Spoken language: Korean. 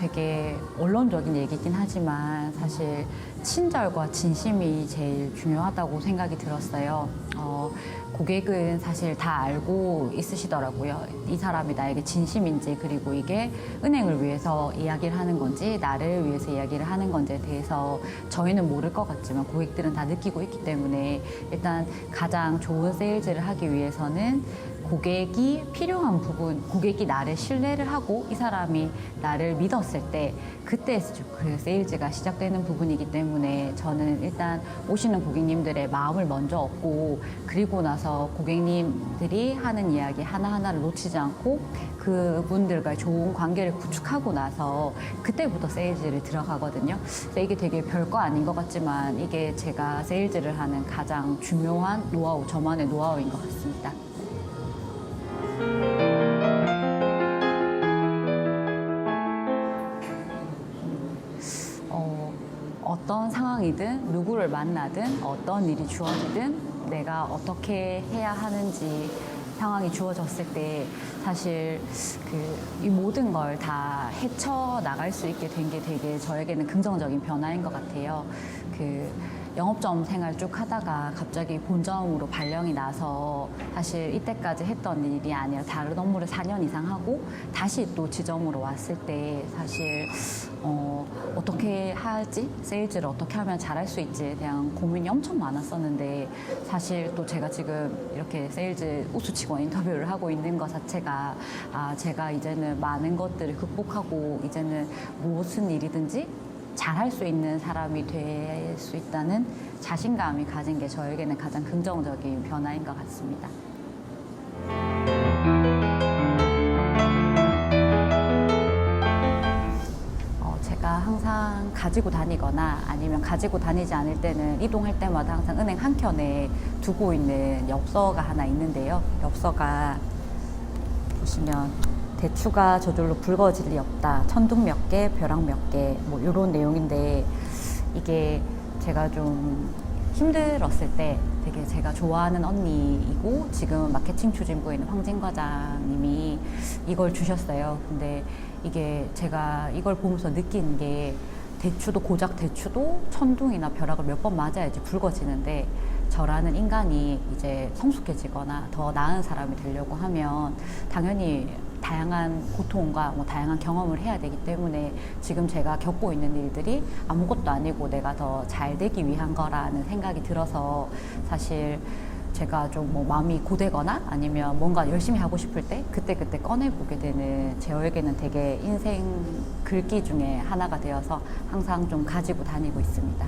되게 원론적인 얘기긴 하지만 사실 친절과 진심이 제일 중요하다고 생각이 들었어요. 어, 고객은 사실 다 알고 있으시더라고요. 이 사람이 나에게 진심인지 그리고 이게 은행을 위해서 이야기를 하는 건지 나를 위해서 이야기를 하는 건지에 대해서 저희는 모를 것 같지만 고객들은 다 느끼고 있기 때문에 일단 가장 좋은 세일즈를 하기 위해서는 고객이 필요한 부분, 고객이 나를 신뢰를 하고 이 사람이 나를 믿었을 때 그때 그 세일즈가 시작되는 부분이기 때문에 저는 일단 오시는 고객님들의 마음을 먼저 얻고 그리고 나서 고객님들이 하는 이야기 하나하나를 놓치지 않고 그분들과 좋은 관계를 구축하고 나서 그때부터 세일즈를 들어가거든요. 그래서 이게 되게 별거 아닌 것 같지만 이게 제가 세일즈를 하는 가장 중요한 노하우, 저만의 노하우인 것 같습니다. 어떤 상황이든 누구를 만나든 어떤 일이 주어지든 내가 어떻게 해야 하는지 상황이 주어졌을 때 사실 그 이 모든 걸 다 헤쳐 나갈 수 있게 된 게 되게 저에게는 긍정적인 변화인 것 같아요. 그 영업점 생활 쭉 하다가 갑자기 본점으로 발령이 나서 사실 이때까지 했던 일이 아니라 다른 업무를 4년 이상 하고 다시 또 지점으로 왔을 때 사실 어, 어떻게 하지? 세일즈를 어떻게 하면 잘할 수 있지에 대한 고민이 엄청 많았었는데 사실 또 제가 지금 이렇게 세일즈 우수직원 인터뷰를 하고 있는 것 자체가 아, 제가 이제는 많은 것들을 극복하고 이제는 무슨 일이든지 잘할 수 있는 사람이 될 수 있다는 자신감이 가진 게 저에게는 가장 긍정적인 변화인 것 같습니다. 어, 항상 가지고 다니거나 아니면 가지고 다니지 않을 때는 이동할 때마다 항상 은행 한 켠에 두고 있는 엽서가 하나 있는데요. 엽서가 보시면 대추가 저절로 붉어질 리 없다. 천둥 몇 개, 벼락 몇 개, 뭐 이런 내용인데 이게 제가 좀 힘들었을 때 되게 제가 좋아하는 언니이고 지금 마케팅 추진부에 있는 황진 과장님이 이걸 주셨어요. 근데 이게 제가 이걸 보면서 느낀 게 대추도 고작 대추도 천둥이나 벼락을 몇 번 맞아야지 붉어지는데 저라는 인간이 이제 성숙해지거나 더 나은 사람이 되려고 하면 당연히 다양한 고통과 뭐 다양한 경험을 해야 되기 때문에 지금 제가 겪고 있는 일들이 아무것도 아니고 내가 더 잘 되기 위한 거라는 생각이 들어서 사실 제가 좀 뭐 마음이 고되거나 아니면 뭔가 열심히 하고 싶을 때 그때 그때 꺼내 보게 되는 저에게는 되게 인생 글귀 중에 하나가 되어서 항상 좀 가지고 다니고 있습니다.